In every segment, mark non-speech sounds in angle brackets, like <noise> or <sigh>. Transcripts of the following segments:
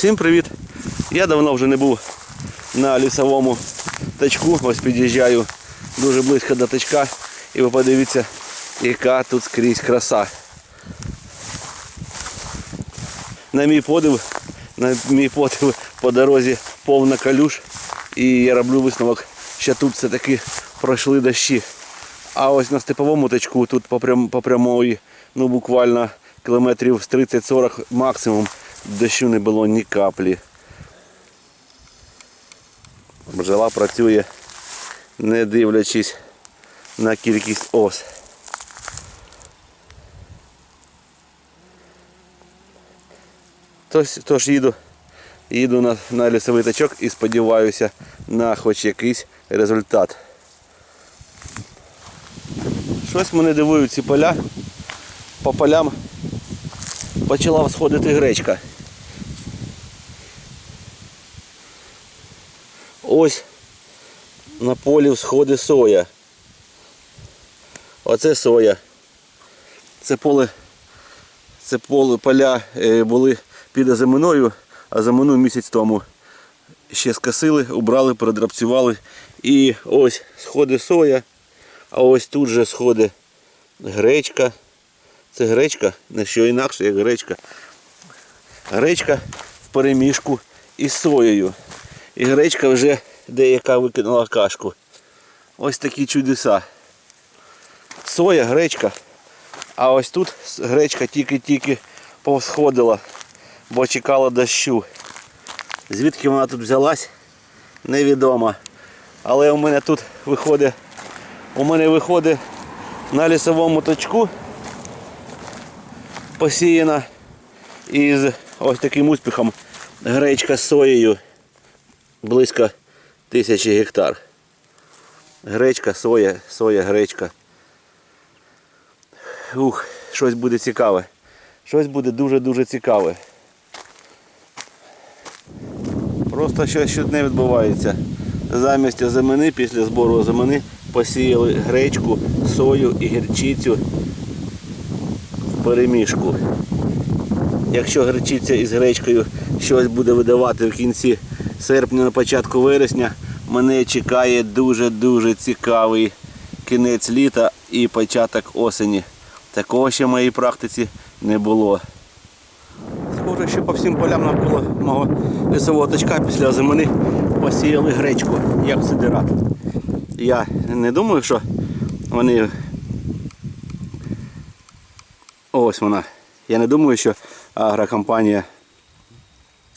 Всім привіт! Я давно вже не був на лісовому тачку. Ось під'їжджаю дуже близько до тачка. І ви подивіться, яка тут скрізь краса. На мій подив, на мій подив по дорозі повна калюш. І я роблю висновок, що тут все-таки пройшли дощі. А ось на степовому тачку тут по, прям, прямої, ну буквально кілометрів з 30-40 максимум дощу не було ні каплі. Бджола працює, не дивлячись на кількість ос. Тож, тож їду, їду на, на лісовий тачок і сподіваюся на хоч якийсь результат. Щось мене дивують ці поля. По полям почала сходити гречка. Ось на полі сходить соя. Оце соя. Це поле, це поле поля е, були під озиминою, а замину місяць тому ще скосили, убрали, передрабцювали. І ось сходить соя, а ось тут же сходить гречка. Це гречка, не що інакше, як гречка. Гречка в перемішку із соєю. І гречка вже деяка викинула кашку. Ось такі чудеса. Соя, гречка. А ось тут гречка тільки-тільки повсходила, бо чекала дощу. Звідки вона тут взялась, невідомо. Але у мене тут виходить, у мене виходить на лісовому точку посіяна із ось таким успіхом гречка з соєю близько тисячі гектар. Гречка, соя, соя, гречка. Ух, щось буде цікаве. Щось буде дуже-дуже цікаве. Просто щось щодня відбувається. Замість озимини, після збору озимини посіяли гречку, сою і гірчицю в перемішку. Якщо гречиця із гречкою щось буде видавати в кінці серпня, на початку вересня, мене чекає дуже-дуже цікавий кінець літа і початок осені. Такого ще в моїй практиці не було. Схоже, що по всім полям навколо мого лісового точка після зимини посіяли гречку, як сидират. Я не думаю, що вони. Ось вона. Я не думаю, що агрокомпанія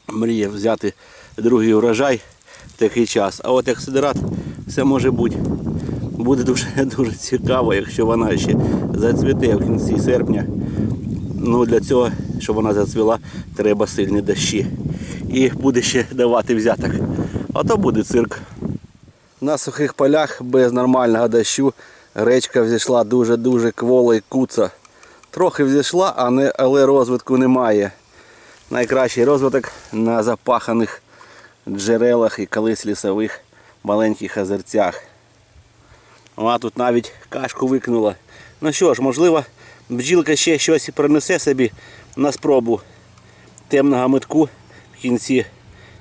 мріє взяти другий урожай в такий час. А от як все може бути. Буде дуже <laughs> дуже цікаво, якщо вона ще зацвіте в кінці серпня. Ну для цього, щоб вона зацвіла, треба сильні дощі. І буде ще давати взяток. А то буде цирк. На сухих полях без нормального дощу гречка взійшла дуже-дуже квола і куца. Трохи взійшла, але розвитку немає. Найкращий розвиток на запаханих джерелах і колись лісових маленьких озерцях. Вона тут навіть кашку викинула. Ну що ж, можливо, бджілка ще щось принесе собі на спробу темного метку в кінці,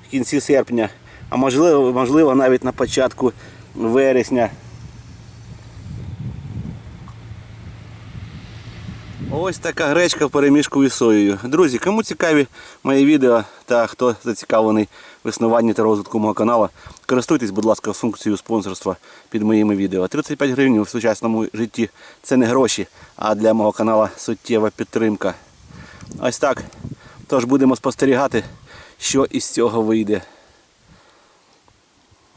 в кінці серпня, а можливо, можливо навіть на початку вересня. Ось така гречка в перемішку із соєю. Друзі, кому цікаві мої відео та хто зацікавлений в існуванні та розвитку мого каналу, користуйтесь, будь ласка, функцією спонсорства під моїми відео. 35 гривень в сучасному житті це не гроші, а для мого каналу суттєва підтримка. Ось так. Тож будемо спостерігати, що із цього вийде.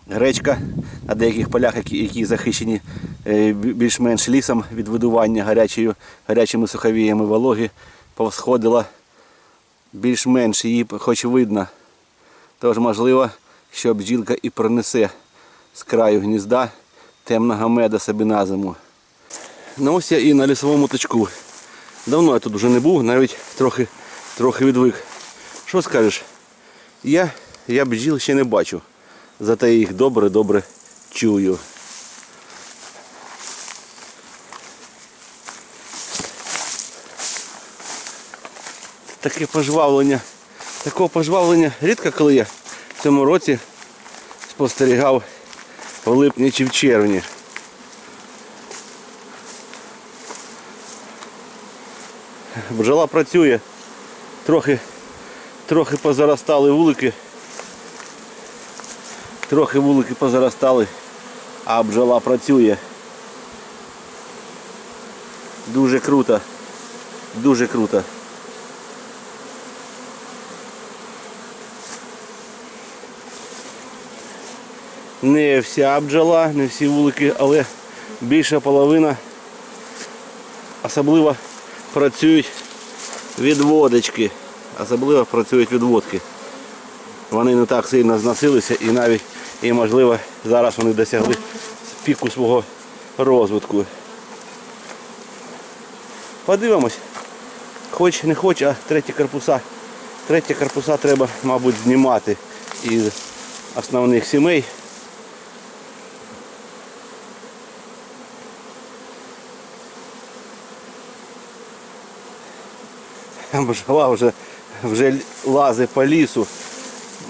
Гречка на деяких полях, які, які захищені е, більш-менш лісом від видування гарячою, гарячими суховіями вологи, повсходила більш-менш її хоч видно. Тож можливо, що бджілка і принесе з краю гнізда темного меда собі на зиму. Ну ось я і на лісовому точку. Давно я тут вже не був, навіть трохи, трохи відвик. Що скажеш? Я, я бджіл ще не бачу. Зате їх добре-добре чую. Таке пожвавлення Такого пожвавлення рідко коли я в цьому році спостерігав в липні чи в червні. Бджола працює, трохи, трохи позаростали вулики, трохи вулики позаростали, а бджола працює. Дуже круто, дуже круто. Не вся бджола, не всі вулики, але більша половина особливо працюють відводочки. Особливо працюють відводки. Вони не так сильно зносилися і навіть і можливо зараз вони досягли піку свого розвитку. Подивимось. Хоч не хоч, а треті корпуса. Треті корпуса треба, мабуть, знімати із основних сімей. Бджола вже, вже лазить по лісу.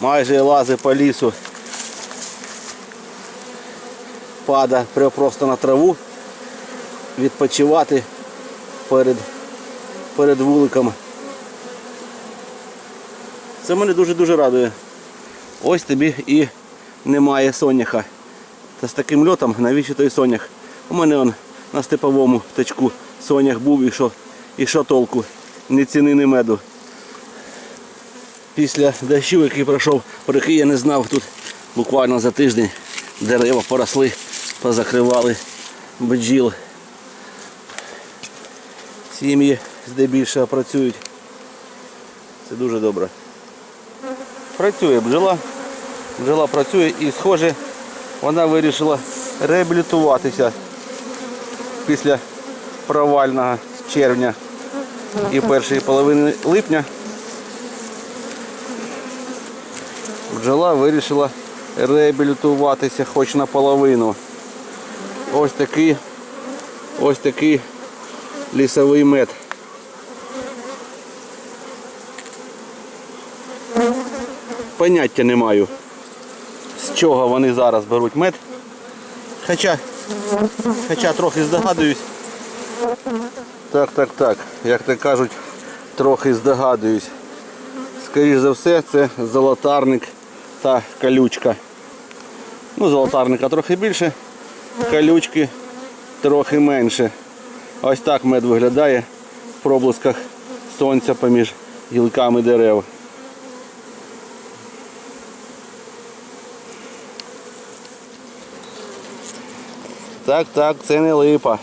Майже лазить по лісу. Пада прямо просто на траву. Відпочивати перед, перед вуликом. Це мене дуже-дуже радує. Ось тобі і немає соняха. Та з таким льотом навіщо той сонях? У мене он на степовому тачку сонях був і що, і що толку? Ні ціни, ні меду. Після дощу, який пройшов, про який я не знав, тут буквально за тиждень дерева поросли, позакривали бджіл. Сім'ї здебільшого працюють. Це дуже добре. Працює бджола. Бджола працює і, схоже, вона вирішила реабілітуватися після провального червня і першої половини липня. Бджола вирішила реабілітуватися хоч наполовину. Ось такий, ось такий лісовий мед. Поняття не маю, з чого вони зараз беруть мед. Хоча, хоча трохи здогадуюсь. Так, так, так. Як то кажуть, трохи здогадуюсь. Скоріше за все, це золотарник та калючка. Ну, золотарника трохи більше, калючки трохи менше. Ось так мед виглядає в проблисках сонця поміж гілками дерев. Так, так, це не липа.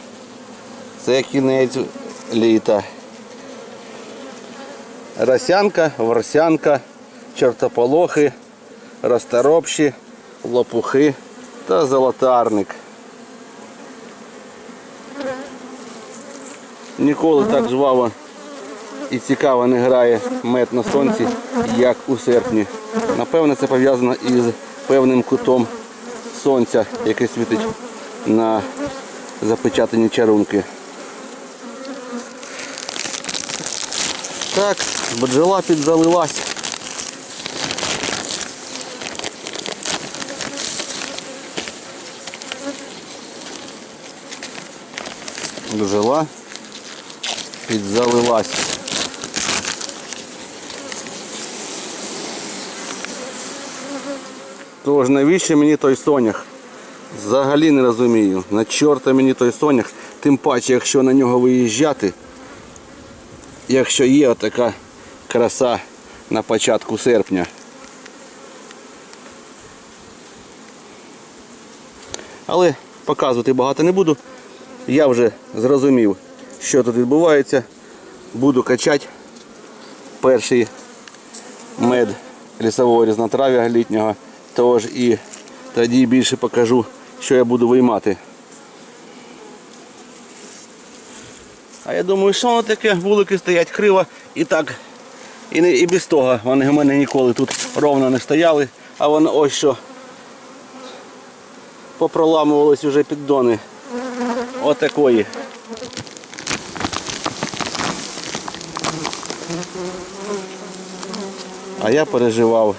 Це кінець літа. Росянка, ворсянка, чортополохи, розторопші, лопухи та золотарник. Ніколи так жваво і цікаво не грає мед на сонці, як у серпні. Напевно, це пов'язано із певним кутом сонця, яке світить на запечатані чарунки. Так, бджола підзалилась. Бджола підзалилась. Тож навіщо мені той сонях? Взагалі не розумію. На чорта мені той сонях, тим паче, якщо на нього виїжджати, якщо є така краса на початку серпня. Але показувати багато не буду. Я вже зрозумів, що тут відбувається. Буду качати перший мед лісового різнотрав'я літнього. Тож і тоді більше покажу, що я буду виймати. А я думаю, що воно таке, вулики стоять криво і так. І, не, і без того вони в мене ніколи тут ровно не стояли, а воно ось що попроламувались вже піддони. Отакої. А я переживав.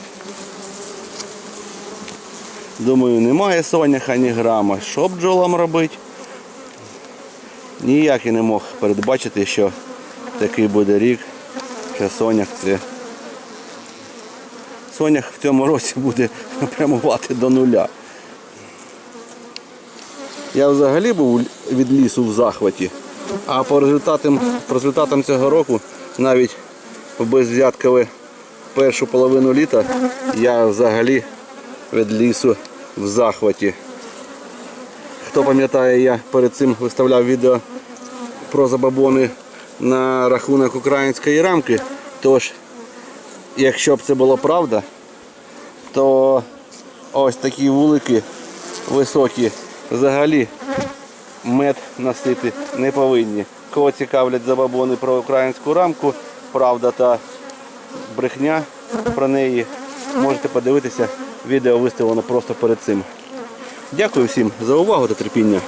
Думаю, немає соняха ні грама. Що бджолам робити? Ніяк я не мог передбачити, що такий буде рік, що сонях це. Сонях в цьому році буде <laughs> прямувати до нуля. Я взагалі був від лісу в захваті, а по результатам, по результатам цього року навіть безвзяткове першу половину літа я взагалі від лісу в захваті. Хто пам'ятає, я перед цим виставляв відео про забабони на рахунок української рамки. Тож, якщо б це було правда, то ось такі вулики високі взагалі мед носити не повинні. Кого цікавлять забабони про українську рамку, правда та брехня про неї, можете подивитися. Відео виставлено просто перед цим. Дякую всім за увагу та терпіння.